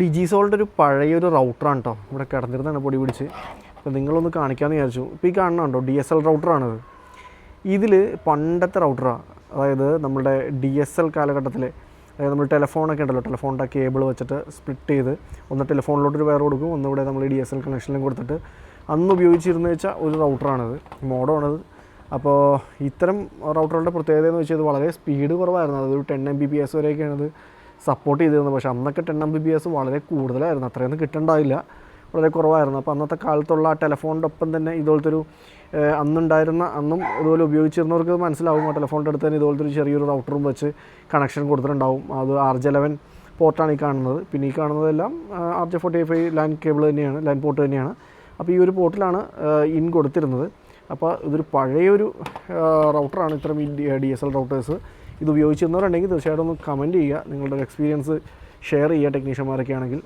ഡിജിസോളിന്റെ ഒരു പഴയൊരു റൗട്ടറാണ് കേട്ടോ ഇവിടെ കിടന്നിരുന്നാണ് പൊടി പിടിച്ച്. അപ്പോൾ നിങ്ങളൊന്ന് കാണിക്കാമെന്ന് വിചാരിച്ചു. ഇപ്പോൾ ഈ കാണുന്നുണ്ടോ ഡി എസ് എൽ റൗട്ടറാണിത്. ഇതിൽ പണ്ടത്തെ റൗട്ടറാണ് അതായത് നമ്മുടെ ഡി എസ് എൽ കാലഘട്ടത്തിൽ അതായത് നമ്മൾ ടെലഫോണൊക്കെ ഉണ്ടല്ലോ. ടെലഫോണിന്റെ കേബിൾ വെച്ചിട്ട് സ്പ്ലിറ്റ് ചെയ്ത് ഒന്ന് ടെലിഫോണിലോട്ടൊരു വയർ കൊടുക്കും. ഒന്ന് ഇവിടെ നമ്മൾ ഡി എസ് എൽ കണക്ഷനിലും കൊടുത്തിട്ട് അന്ന് ഉപയോഗിച്ചിരുന്നു വെച്ചാൽ ഒരു റൗട്ടറാണിത്. മോഡമാണിത്. അപ്പോൾ ഇത്തരം റൗട്ടറുകളുടെ പ്രത്യേകത എന്ന് വെച്ചാൽ ഇത് വളരെ സ്പീഡ് കുറവായിരുന്നു. അതൊരു ten M B P S വരെയൊക്കെയാണ് ഇത് സപ്പോർട്ട് ചെയ്തിരുന്നത് പക്ഷേ അന്നൊക്കെ ten M B B S വളരെ കൂടുതലായിരുന്നു. അത്രയൊന്നും കിട്ടണ്ടായില്ല. വളരെ കുറവായിരുന്നു. അപ്പോൾ അന്നത്തെ കാലത്തുള്ള ആ ടെലഫോണിന്റെ ഒപ്പം തന്നെ ഇതുപോലത്തെ ഒരു അന്നുണ്ടായിരുന്ന അന്നും ഇതുപോലെ ഉപയോഗിച്ചിരുന്നവർക്ക് മനസ്സിലാവും. ആ ടെലഫോണിന്റെ അടുത്ത് തന്നെ ഇതുപോലത്തെ ഒരു ചെറിയൊരു റൗട്ടറും വെച്ച് കണക്ഷൻ കൊടുത്തിട്ടുണ്ടാവും. അത് ആർ ജെ ലെവൻ പോർട്ടാണ് ഈ കാണുന്നത്. പിന്നെ ഈ കാണുന്നതെല്ലാം R J forty five line cable തന്നെയാണ് ലൈൻ പോർട്ട് തന്നെയാണ്. അപ്പോൾ ഈ ഒരു പോർട്ടിലാണ് ഇൻ കൊടുത്തിരുന്നത്. അപ്പോൾ ഇതൊരു പഴയൊരു റൗട്ടറാണ് ഇത്തരം ഡി എസ് എൽ റൗട്ടേഴ്സ് ഇത് ഉപയോഗിച്ചിരുന്നവരുണ്ടെങ്കിൽ തീർച്ചയായിട്ടും ഒന്ന് കമന്റ് ചെയ്യുക. നിങ്ങളുടെ എക്സ്പീരിയൻസ് ഷെയർ ചെയ്യുക ടെക്നീഷ്യന്മാരൊക്കെ ആണെങ്കിൽ